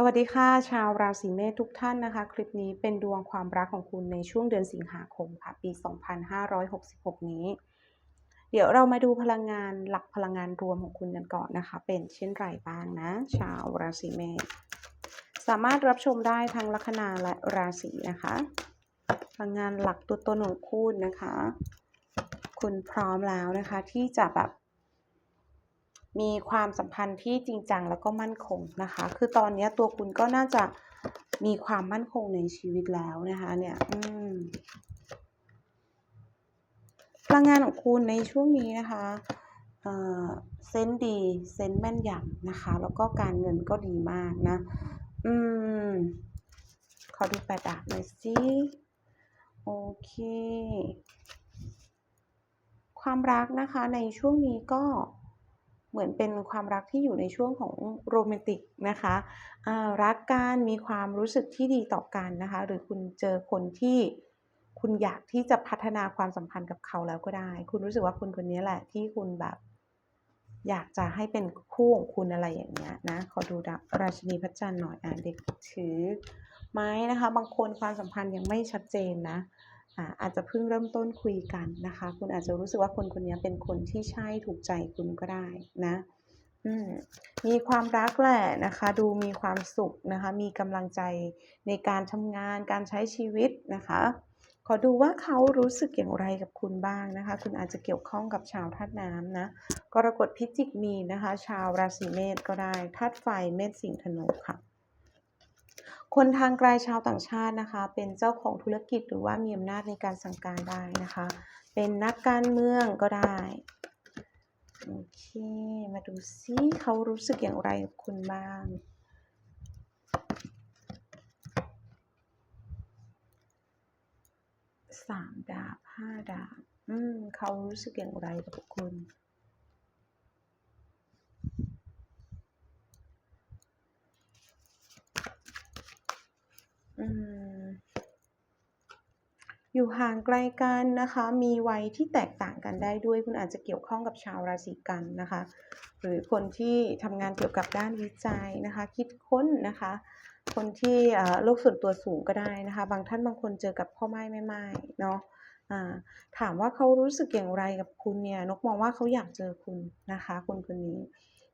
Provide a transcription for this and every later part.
สวัสดีค่ะ ชาวราศีเมษทุกท่านนะคะ คลิปนี้เป็นดวงความรักของคุณในช่วงเดือนสิงหาคมค่ะ ปี 2566 นี้ เดี๋ยวเรามาดูพลังงานหลักพลังงานรวมของคุณกันก่อนนะคะ เป็นเช่นไรบ้างนะ ชาวราศีเมษสามารถรับชมได้ทั้งลัคนาและราศีนะคะ พลังงานหลักตัวตนของคุณนะคะ คุณพร้อมแล้วนะคะ ที่จะแบบ มีความสัมพันธ์ที่จริงจังแล้วก็มั่นคงนะคะ คือตอนนี้ตัวคุณก็น่าจะมีความมั่นคงในชีวิตแล้วนะคะเนี่ยอืมพลังงานของคุณในช่วงนี้นะคะเอ่อเซนดีเซนแม่นยำนะคะ แล้วก็การเงินก็ดีมากนะ อืม ขอดูแปดดาบหน่อยสิโอเค ความรักนะคะในช่วงนี้ก็ เหมือนเป็นความรักที่อยู่ในช่วงของโรแมนติกนะคะรักกันมีความรู้สึกที่ดีต่อกันนะคะ หรือคุณเจอคนที่คุณอยากที่จะพัฒนาความสัมพันธ์กับเขาแล้วก็ได้ คุณรู้สึกว่าคนคนนี้แหละที่คุณแบบ อยากจะให้เป็นคู่ของคุณอะไรอย่างเงี้ยนะขอดูดราชินีพระจันทร์หน่อยอ่าเด็กถือไม้นะคะ บางคนความสัมพันธ์ยังไม่ชัดเจนนะ อาจจะเพิ่งเริ่มต้นคุยกันนะคะ คุณอาจจะรู้สึกว่าคนคนนี้เป็นคนที่ใช่ถูกใจคุณก็ได้นะมีความรักแหละนะคะ ดูมีความสุขนะคะ มีกำลังใจในการทำงานการใช้ชีวิตนะคะ ขอดูว่าเขารู้สึกอย่างไรกับคุณบ้างนะคะ คุณอาจจะเกี่ยวข้องกับชาวธาตุน้ำนะกรกฎพิจิกมีนนะคะ ชาวราศีเมษก็ได้ธาตุไฟเมษสิงห์ธนูค่ะ คนทางไกลชาวต่างชาตินะคะ เป็นเจ้าของธุรกิจหรือว่ามีอำนาจในการสั่งการได้นะคะ เป็นนักการเมืองก็ได้โอเค มาดูซิเขารู้สึกอย่างไรกับคุณบ้าง สามดาบห้าดาบ อืม เขารู้สึกอย่างไรกับคุณ อยู่ห่างไกลกันนะคะ มีวัยที่แตกต่างกันได้ด้วย คุณอาจจะเกี่ยวข้องกับชาวราศีกันนะคะ หรือคนที่ทำงานเกี่ยวกับด้านวิจัยนะคะ คิดค้นนะคะ คนที่โลกส่วนตัวสูงก็ได้นะคะ บางท่านบางคนเจอกับพ่อไม้แม่ไม้เนาะถามว่าเขารู้สึกอย่างไรกับคุณเนี่ย นกมองว่าเขาอยากเจอคุณนะคะ คนคนนี้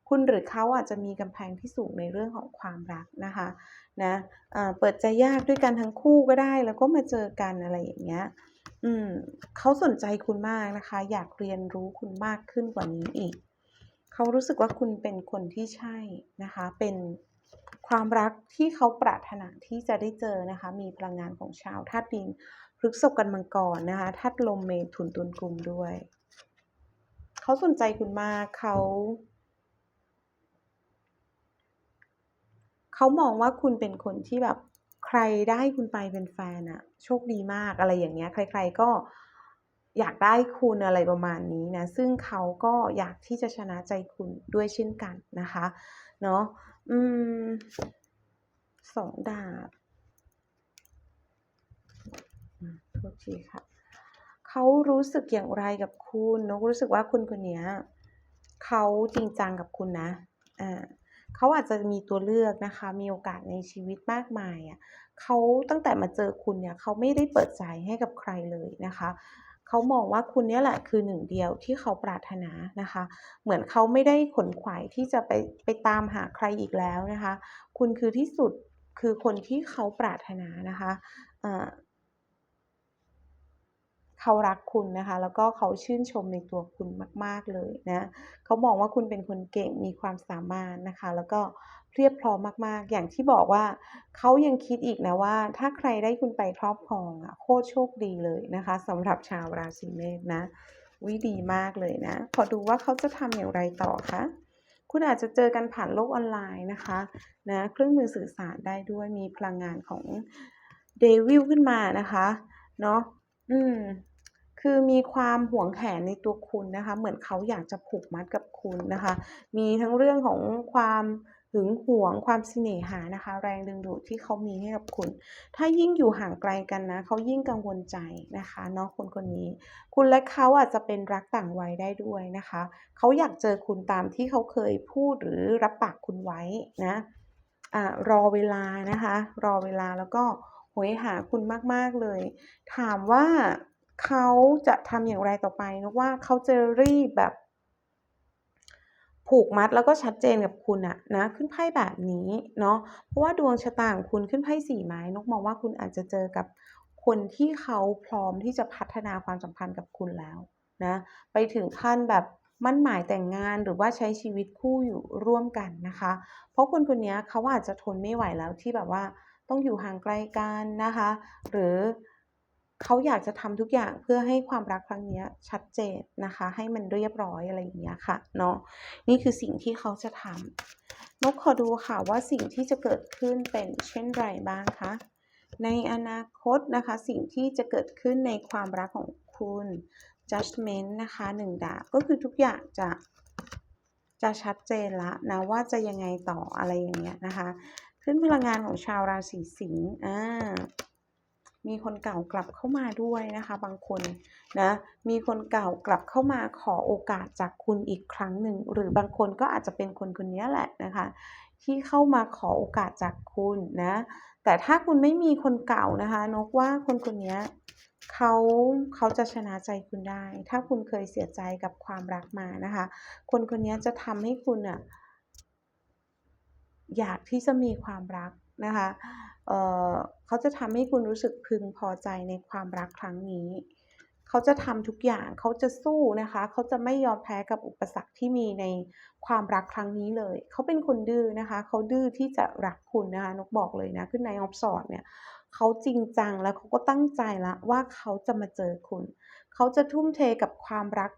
คุณหรือเขาอาจจะมีกำแพงที่สูงในเรื่องของความรักนะคะนะอ่าเปิดใจยากด้วยกันทั้งคู่ก็ได้ แล้วก็มาเจอกันอะไรอย่างเงี้ยอืมเขาสนใจคุณมากนะคะ อยากเรียนรู้คุณมากขึ้นกว่านี้อีก เขารู้สึกว่าคุณเป็นคนที่ใช่นะคะ เป็นความรักที่เขาปรารถนาที่จะได้เจอนะคะ มีพลังงานของชาวธาตุดินพฤษภกันมังกรนะคะธาตุลมเมถุนตุลกลุ่มด้วย เขาสนใจคุณมากเขา เขามองว่าคุณเป็นคนที่แบบใครได้คุณไปเป็นแฟนอะโชคดีมากอะไรอย่างเงี้ย ใคร ๆก็อยากได้คุณอะไรประมาณนี้นะ ซึ่งเขาก็อยากที่จะชนะใจคุณด้วยเช่นกันนะคะ เนาะอืมสองดาบโทษทีค่ะ เขารู้สึกอย่างไรกับคุณนกรู้สึกว่าคุณคนนี้เขาจริงจังกับคุณนะ อ่า เขาอาจจะมีตัวเลือกนะคะ มีโอกาสในชีวิตมากมายอะเขาตั้งแต่มาเจอคุณเนี่ยเขาไม่ได้เปิดใจให้กับใครเลยนะคะเขามองว่าคุณเนี่ยแหละคือหนึ่งเดียวที่เขาปรารถนานะคะ เหมือนเขาไม่ได้ขนขวายที่จะไปไปตามหาใครอีกแล้วนะคะ คุณคือที่สุดคือคนที่เขาปรารถนานะคะ เขารักคุณนะคะ แล้วก็เขาชื่นชมในตัวคุณมาก ๆเลยนะเขามองว่าคุณเป็นคนเก่งมีความสามารถนะคะ แล้วก็เพรียบพร้อมมาก ๆ อย่างที่บอกว่าเขายังคิดอีกนะว่า ถ้าใครได้คุณไปครอบครองอะโคตรโชคดีเลยนะคะสำหรับชาวราศีเมษนะอุ๊ยดีมากเลยนะ ขอดูว่าเขาจะทำอย่างไรต่อคะคุณอาจจะเจอกันผ่านโลกออนไลน์นะคะนะเครื่องมือสื่อสารได้ด้วยมีพลังงานของ Devil ขึ้นมานะคะ เนาะอืม คือมีความหวงแหนในตัวคุณนะคะ เหมือนเขาอยากจะผูกมัดกับคุณนะคะ มีทั้งเรื่องของความหึงหวงความเสน่หานะคะ แรงดึงดูดที่เขามีให้กับคุณ ถ้ายิ่งอยู่ห่างไกลกันนะเขายิ่งกังวลใจนะคะเนาะคนคนนี้ คุณและเขาอาจจะเป็นรักต่างวัยได้ด้วยนะคะเขาอยากเจอคุณตามที่เขาเคยพูดหรือรับปากคุณไว้นะอ่ารอเวลานะคะ รอเวลาแล้วก็โหยหาคุณมาก ๆเลย ถามว่า เขาจะทำอย่างไรต่อไปนกว่าเขาจะรีบแบบผูกมัดแล้วก็ชัดเจนกับคุณอะนะขึ้นไพ่แบบนี้เนาะเพราะว่าดวงชะตาของคุณขึ้นไพ่สี่ไม้นกมองว่าคุณอาจจะเจอกับคนที่เขาพร้อมที่จะพัฒนาความสัมพันธ์กับคุณแล้วนะไปถึงขั้นแบบมั่นหมายแต่งงานหรือว่าใช้ชีวิตคู่อยู่ร่วมกันนะคะ เพราะคนคนนี้เขาอาจจะทนไม่ไหวแล้วที่แบบว่าต้องอยู่ห่างไกลกันนะคะ หรือ เขาอยากจะทำทุกอย่างเพื่อให้ความรักครั้งนี้ชัดเจนนะคะ ให้มันเรียบร้อยอะไรอย่างเงี้ยค่ะเนาะนี่คือสิ่งที่เขาจะทำนกขอดูค่ะว่าสิ่งที่จะเกิดขึ้นเป็นเช่นไรบ้างคะในอนาคตนะคะ สิ่งที่จะเกิดขึ้นในความรักของคุณ judgment นะคะหนึ่งดาบก็คือทุกอย่างจะจะชัดเจนละนะว่าจะยังไงต่ออะไรอย่างเงี้ยนะคะ ขึ้นพลังงานของชาวราศีสิงห์อ่า มีคนเก่ากลับเข้ามาด้วยนะคะ บางคนนะมีคนเก่ากลับเข้ามาขอโอกาสจากคุณอีกครั้งหนึ่ง หรือบางคนก็อาจจะเป็นคนคนนี้แหละนะคะ ที่เข้ามาขอโอกาสจากคุณนะแต่ถ้าคุณไม่มีคนเก่านะคะ นกว่าคนคนนี้เขาเขาจะชนะใจคุณได้ ถ้าคุณเคยเสียใจกับความรักมานะคะ คนคนนี้จะทำให้คุณอะอยากที่จะมีความรักนะคะ เขาจะทำให้คุณรู้สึกพึงพอใจในความรักครั้งนี้ เขาจะทำทุกอย่างเขาจะสู้นะคะ เขาจะไม่ยอมแพ้กับอุปสรรคที่มีในความรักครั้งนี้เลย เขาเป็นคนดื้อนะคะ เขาดื้อที่จะรักคุณนะคะนกบอกเลยนะขึ้นในออฟสอดเนี่ยเขาจริงจังแล้วเขาก็ตั้งใจละว่าเขาจะมาเจอคุณ เขาจะทุ่มเทกับความรัก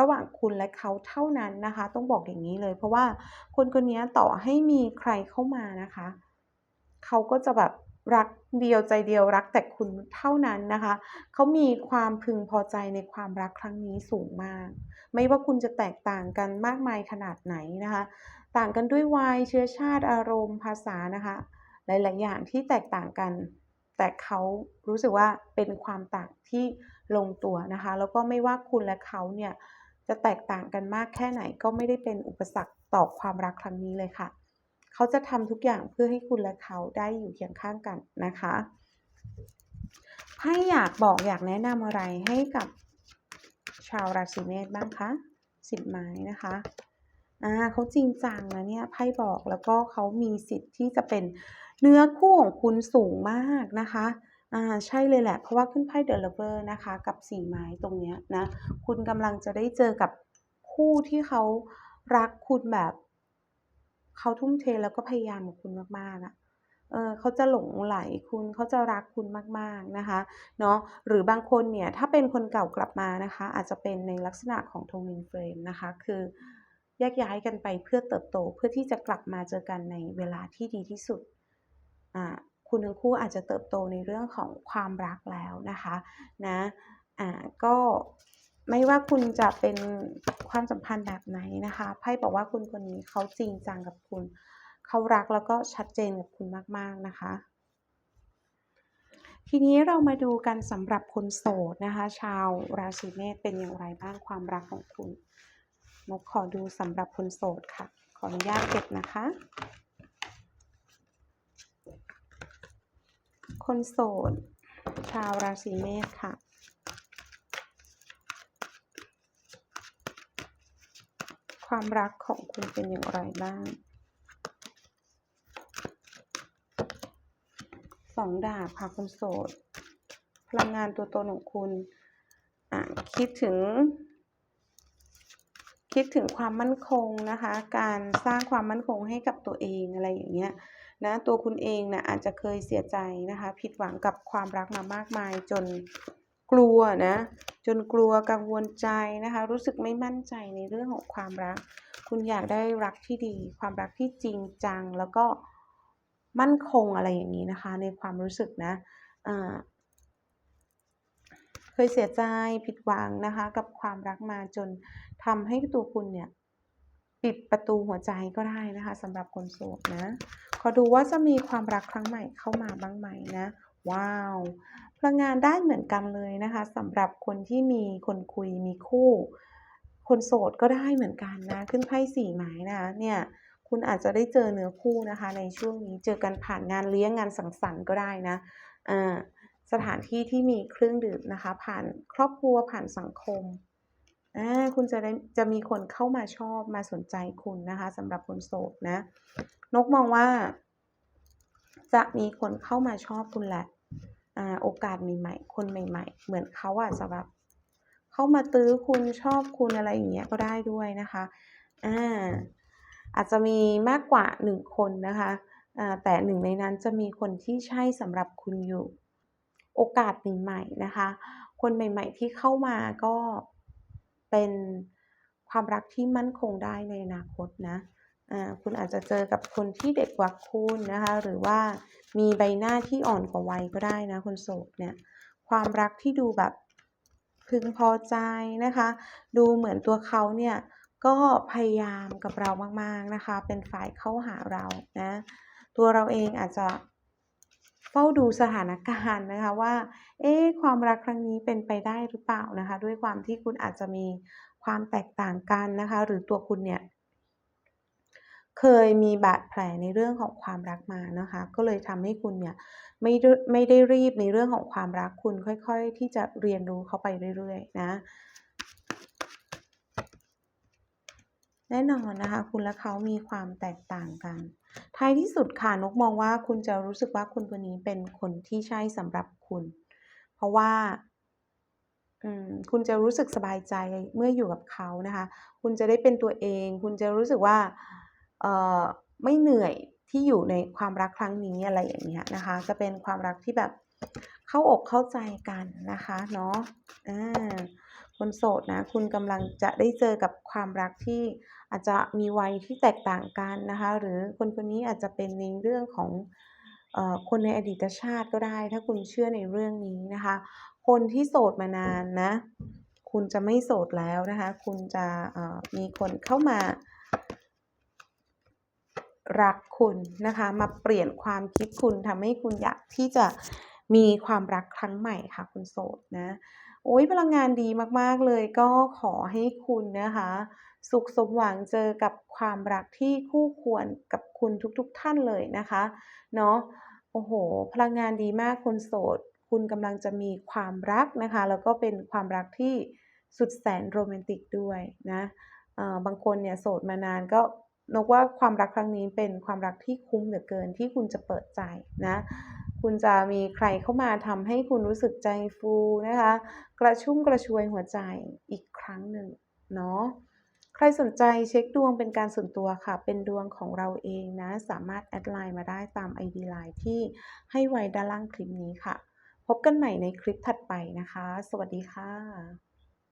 ระหว่างคุณและเขาเท่านั้นนะคะ ต้องบอกอย่างนี้เลย เพราะว่าคนคนนี้ต่อให้มีใครเข้ามานะคะ เขาก็จะแบบรักเดียวใจเดียวรักแต่คุณเท่านั้นนะคะ เขามีความพึงพอใจในความรักครั้งนี้สูงมาก ไม่ว่าคุณจะแตกต่างกันมากมายขนาดไหนนะคะ ต่างกันด้วยวัยเชื้อชาติอารมณ์ภาษานะคะ หลาย ๆ อย่างที่แตกต่างกัน แต่เขารู้สึกว่าเป็นความต่างที่ลงตัวนะคะ แล้วก็ไม่ว่าคุณและเขาเนี่ยจะแตกต่างกันมากแค่ไหนก็ไม่ได้เป็นอุปสรรคต่อความรักครั้งนี้เลยค่ะ เขาจะทำทุกอย่างเพื่อให้คุณและเขาได้อยู่เคียงข้างกันนะคะให้อยากบอกอยากแนะนำอะไรให้กับชาวราศีเมษบ้างคะสิบไม้นะคะอ่าเขาจริงจังนะเนี่ยไพ่บอกแล้วก็เขามีสิทธิ์ที่จะเป็นเนื้อคู่ของคุณสูงมากนะคะอ่าใช่เลยแหละ เพราะว่าขึ้นไพ่เดอะเลเวอร์นะคะ กับสี่ไม้ตรงเนี้ยนะ คุณกำลังจะได้เจอกับคู่ที่เขารักคุณแบบ เขาทุ่มเทแล้วก็พยายามกับคุณมากๆอะเออเขาจะหลงไหลคุณเขาจะรักคุณมากๆนะคะเนาะหรือบางคนเนี่ยถ้าเป็นคนเก่ากลับมานะคะ อาจจะเป็นในลักษณะของทวินเฟรมนะคะ คือแยกย้ายกันไปเพื่อเติบโตเพื่อที่จะกลับมาเจอกันในเวลาที่ดีที่สุดอ่าคุณทั้งคู่อาจจะเติบโตในเรื่องของความรักแล้วนะคะนะอ่าก็ ไม่ว่าคุณจะเป็นความสัมพันธ์แบบไหนนะคะไพ่บอกว่าคุณคนนี้เขาจริงจังกับคุณ เขารักแล้วก็ชัดเจนกับคุณมาก ๆ นะคะ ทีนี้เรามาดูกันสำหรับคนโสดนะคะ ชาวราศีเมษเป็นอย่างไรบ้างความรักของคุณนกขอดูสำหรับคนโสดค่ะ ขออนุญาตเก็บนะคะ คนโสด ชาวราศีเมษค่ะ ความรักของคุณเป็นอย่างไรบ้างสองดาบค่ะคุณโสด พลังงานตัวตนของคุณคิดถึง คิดถึงความมั่นคงนะคะ การสร้างความมั่นคงให้กับตัวเองอะไรอย่างเงี้ยนะตัวคุณเองนะอาจจะเคยเสียใจนะคะ ผิดหวังกับความรักมามากมายจนกลัวนะ จนกลัวกังวลใจนะคะ รู้สึกไม่มั่นใจในเรื่องของความรัก คุณอยากได้รักที่ดี ความรักที่จริงจัง แล้วก็มั่นคงอะไรอย่างนี้นะคะ ในความรู้สึกนะเคยเสียใจผิดหวังนะคะ กับความรักมาจนทำให้ตัวคุณเนี่ยปิดประตูหัวใจก็ได้นะคะสำหรับคนโสดนะ ขอดูว่าจะมีความรักครั้งใหม่เข้ามาบ้างไหมนะ ว้าว พลังงานได้เหมือนกันเลยนะคะสำหรับคนที่มีคนคุยมีคู่ คนโสดก็ได้เหมือนกันนะขึ้นไพ่สี่ไม้นะคะเนี่ยคุณอาจจะได้เจอเนื้อคู่นะคะ ในช่วงนี้เจอกันผ่านงานเลี้ยงงานสังสรรค์ก็ได้นะสถานที่ที่มีเครื่องดื่มนะคะ ผ่านครอบครัวผ่านสังคมคุณจะได้จะมีคนเข้ามาชอบมาสนใจคุณนะคะสำหรับคนโสดนะ นกมองว่า จะมีคนเข้ามาชอบคุณแหละ โอกาสใหม่ๆ คนใหม่ ๆ เหมือนเขาอาจจะแบบเข้ามาตื้อคุณชอบคุณอะไรอย่างเงี้ยก็ได้ด้วยนะคะอ่าอาจจะมีมากกว่า1คนนะคะอ่าแต่หนึ่งในนั้นจะมีคนที่ใช่สำหรับคุณอยู่ โอกาสใหม่ๆนะคะ คนใหม่ ๆ ที่เข้ามาก็เป็นความรักที่มั่นคงได้ในอนาคตนะ คุณอาจจะเจอกับคนที่เด็กกว่าคุณนะคะ หรือว่ามีใบหน้าที่อ่อนกว่าวัยก็ได้นะคนโสดเนี่ย ความรักที่ดูแบบพึงพอใจนะคะ ดูเหมือนตัวเขาเนี่ยก็พยายามกับเรามากๆนะคะ เป็นฝ่ายเข้าหาเรานะ ตัวเราเองอาจจะเฝ้าดูสถานการณ์นะคะว่า เอ๊ะความรักครั้งนี้เป็นไปได้หรือเปล่านะคะ ด้วยความที่คุณอาจจะมีความแตกต่างกันนะคะ หรือตัวคุณเนี่ย เคยมีบาดแผลในเรื่องของความรักมานะคะ ก็เลยทำให้คุณเนี่ยไม่ไม่ได้รีบในเรื่องของความรักคุณค่อยๆ ที่จะเรียนรู้เขาไปเรื่อยๆนะแน่นอนนะคะ คุณและเขามีความแตกต่างกัน ท้ายที่สุดค่ะนกมองว่าคุณจะรู้สึกว่าคนคนนี้เป็นคนที่ใช่สำหรับคุณ เพราะว่าคุณจะรู้สึกสบายใจเมื่ออยู่กับเขานะคะ คุณจะได้เป็นตัวเอง คุณจะรู้สึกว่า ไม่เหนื่อยที่อยู่ในความรักครั้งนี้อะไรอย่างเงี้ยนะคะ จะเป็นความรักที่แบบเข้าอกเข้าใจกันนะคะเนาะอาคนโสดนะคุณกำลังจะได้เจอกับความรักที่อาจจะมีวัยที่แตกต่างกันนะคะ หรือคนคนนี้อาจจะเป็นในเรื่องของอคนในอดีตชาติก็ได้ ถ้าคุณเชื่อในเรื่องนี้นะคะ คนที่โสดมานานนะ คุณจะไม่โสดแล้วนะคะ คุณจะมีคนเข้ามา รักคุณนะคะ มาเปลี่ยนความคิดคุณทำให้คุณอยากที่จะมีความรักครั้งใหม่ค่ะคนโสดนะโอ๊ยพลังงานดีมากๆเลยก็ขอให้คุณนะคะ สุขสมหวังเจอกับความรักที่คู่ควรกับคุณทุกๆท่านเลยนะคะเนาะโอ้โฮพลังงานดีมากคนโสด คุณกำลังจะมีความรักนะคะ แล้วก็เป็นความรักที่สุดแสนโรแมนติกด้วยนะเออบางคนเนี่ยโสดมานานก็ นกว่าความรักครั้งนี้เป็นความรักที่คุ้มเหลือเกินที่คุณจะเปิดใจนะ คุณจะมีใครเข้ามาทำให้คุณรู้สึกใจฟูนะคะ กระชุ่มกระชวยหัวใจอีกครั้งหนึ่งเนาะใครสนใจเช็กดวงเป็นการส่วนตัวค่ะ เป็นดวงของเราเองนะ สามารถแอดไลน์มาได้ตาม ID LINE ที่ให้ไว้ด้านล่างคลิปนี้ค่ะ พบกันใหม่ในคลิปถัดไปนะคะ สวัสดีค่ะ